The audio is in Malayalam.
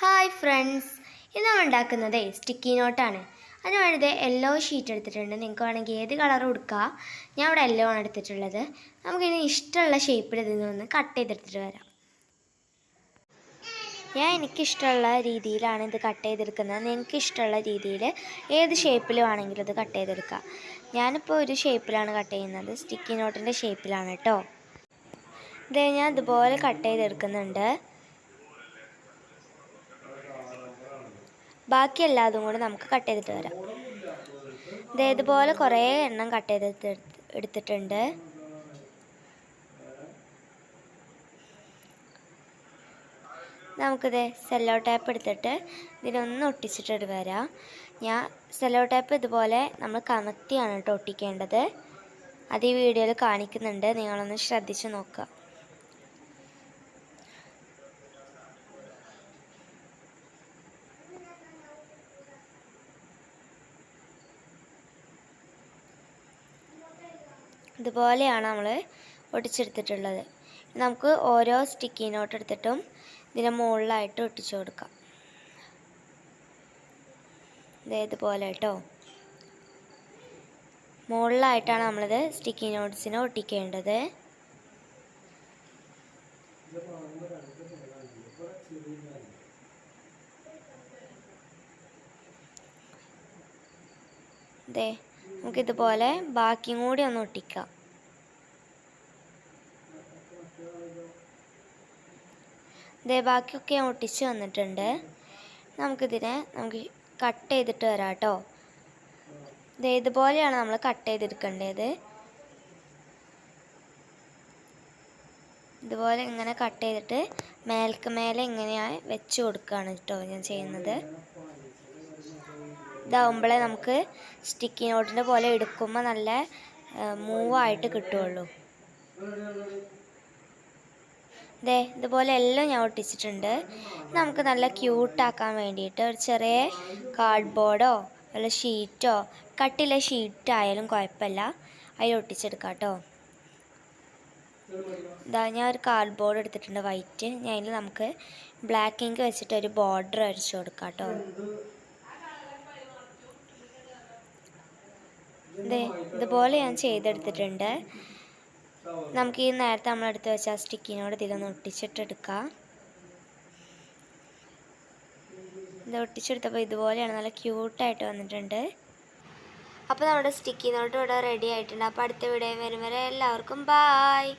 ഹായ് ഫ്രണ്ട്സ് ഇന്ന് നമ്മൾ ഉണ്ടാക്കുന്നത് സ്റ്റിക്കി നോട്ടാണ് അതിന് വേണ്ടത് യെല്ലോ ഷീറ്റ് എടുത്തിട്ടുണ്ട്. നിങ്ങൾക്ക് വേണമെങ്കിൽ ഏത് കളർ കൊടുക്കുക ഞാൻ ഇവിടെ യെല്ലോ ആണ് എടുത്തിട്ടുള്ളത്. നമുക്കിനി ഇഷ്ടമുള്ള ഷേപ്പിൽ ഇതിൽ നിന്ന് കട്ട് ചെയ്തെടുത്തിട്ട് വരാം. ഞാൻ എനിക്കിഷ്ടമുള്ള രീതിയിലാണ് ഇത് കട്ട് ചെയ്തെടുക്കുന്നത്. നിങ്ങൾക്ക് ഇഷ്ടമുള്ള രീതിയിൽ ഏത് ഷേപ്പിൽ വേണമെങ്കിലും ഇത് കട്ട് ചെയ്തെടുക്കാം. ഞാനിപ്പോൾ ഒരു ഷേപ്പിലാണ് കട്ട് ചെയ്യുന്നത്. സ്റ്റിക്കി നോട്ടിന്റെ ഷേപ്പിലാണ് കേട്ടോ. ഇത് ഞാൻ ഇതുപോലെ കട്ട് ചെയ്തെടുക്കുന്നുണ്ട്. ബാക്കി എല്ലാതും കൂടി നമുക്ക് കട്ട് ചെയ്തിട്ട് വരാം. ദേ ഇതുപോലെ കുറേ എണ്ണം കട്ട് ചെയ്തെടുത്ത് എടുത്തിട്ടുണ്ട്. നമുക്കിത് സെല്ലോ ടേപ്പ് എടുത്തിട്ട് ഇതിനൊന്ന് ഒട്ടിച്ചിട്ട് വരാം. ഞാൻ സെല്ലോ ടേപ്പ് ഇതുപോലെ നമ്മൾ കമത്തിയാണ് കേട്ടോ ഒട്ടിക്കേണ്ടത്. അത് ഈ വീഡിയോയിൽ കാണിക്കുന്നുണ്ട്. നിങ്ങളൊന്ന് ശ്രദ്ധിച്ച് നോക്കുക. ഇതുപോലെയാണ് നമ്മൾ ഒട്ടിച്ചെടുത്തിട്ടുള്ളത്. നമുക്ക് ഓരോ സ്റ്റിക്കി നോട്ട് എടുത്തിട്ടും ഇതിന്റെ മുകളിലായിട്ട് ഒട്ടിച്ചു കൊടുക്കാം. ഇതേതുപോലെ കേട്ടോ. മുകളിലായിട്ടാണ് നമ്മളിത് സ്റ്റിക്കി നോട്ട്സിനെ ഒട്ടിക്കേണ്ടത്. അതെ നമുക്കിതുപോലെ ബാക്കിയും കൂടി ഒന്ന് ഒട്ടിക്കാം. ഇതേ ബാക്കിയൊക്കെ ഞാൻ ഒട്ടിച്ച് വന്നിട്ടുണ്ട് നമുക്കിതിനെ നമുക്ക് കട്ട് ചെയ്തിട്ട് വരാം കേട്ടോ. ഇതേ ഇതുപോലെയാണ് നമ്മൾ കട്ട് ചെയ്തെടുക്കേണ്ടത്. ഇതുപോലെ ഇങ്ങനെ കട്ട് ചെയ്തിട്ട് മേൽക്ക് മേലെ ഇങ്ങനെയായി വെച്ച് കൊടുക്കുകയാണ് കേട്ടോ ഞാൻ ചെയ്യുന്നത്. ഇതാവുമ്പോഴേ നമുക്ക് സ്റ്റിക്കി നോട്ടിന്റെ പോലെ എടുക്കുമ്പോൾ നല്ല മൂവായിട്ട് കിട്ടുള്ളൂ ദേ ഇതുപോലെ എല്ലാം ഞാൻ ഒട്ടിച്ചിട്ടുണ്ട്. നമുക്ക് നല്ല ക്യൂട്ടാക്കാൻ വേണ്ടിയിട്ട് ഒരു ചെറിയ കാർഡ്ബോർഡോ വല്ല ഷീറ്റോ കട്ടിലെ ഷീറ്റായാലും കുഴപ്പമില്ല. അതിൽ ഒട്ടിച്ചെടുക്കാം കേട്ടോ. ഇതാ ഞാൻ ഒരു കാർഡ്ബോർഡ് എടുത്തിട്ടുണ്ട് വൈറ്റ് ഞാൻ അതിൽ നമുക്ക് ബ്ലാക്ക് ഇങ്ക് വെച്ചിട്ട് ഒരു ബോർഡർ അടിച്ചു കൊടുക്കാം കേട്ടോ. ഇതുപോലെ ഞാൻ ചെയ്തെടുത്തിട്ടുണ്ട്. നമുക്ക് ഈ നേരത്തെ നമ്മൾ എടുത്ത് വെച്ച സ്റ്റിക്കിനോട് ഇതിലൊന്ന് ഒട്ടിച്ചിട്ടെടുക്കാം. ഇത് ഒട്ടിച്ചെടുത്തപ്പോൾ ഇതുപോലെയാണ് നല്ല ക്യൂട്ടായിട്ട് വന്നിട്ടുണ്ട്. അപ്പോൾ നമ്മുടെ സ്റ്റിക്കി നോട്ട് ഇവിടെ റെഡി ആയിട്ടുണ്ട്. അപ്പോൾ അടുത്ത വീഡിയോ വരും വരെ എല്ലാവർക്കും ബായ്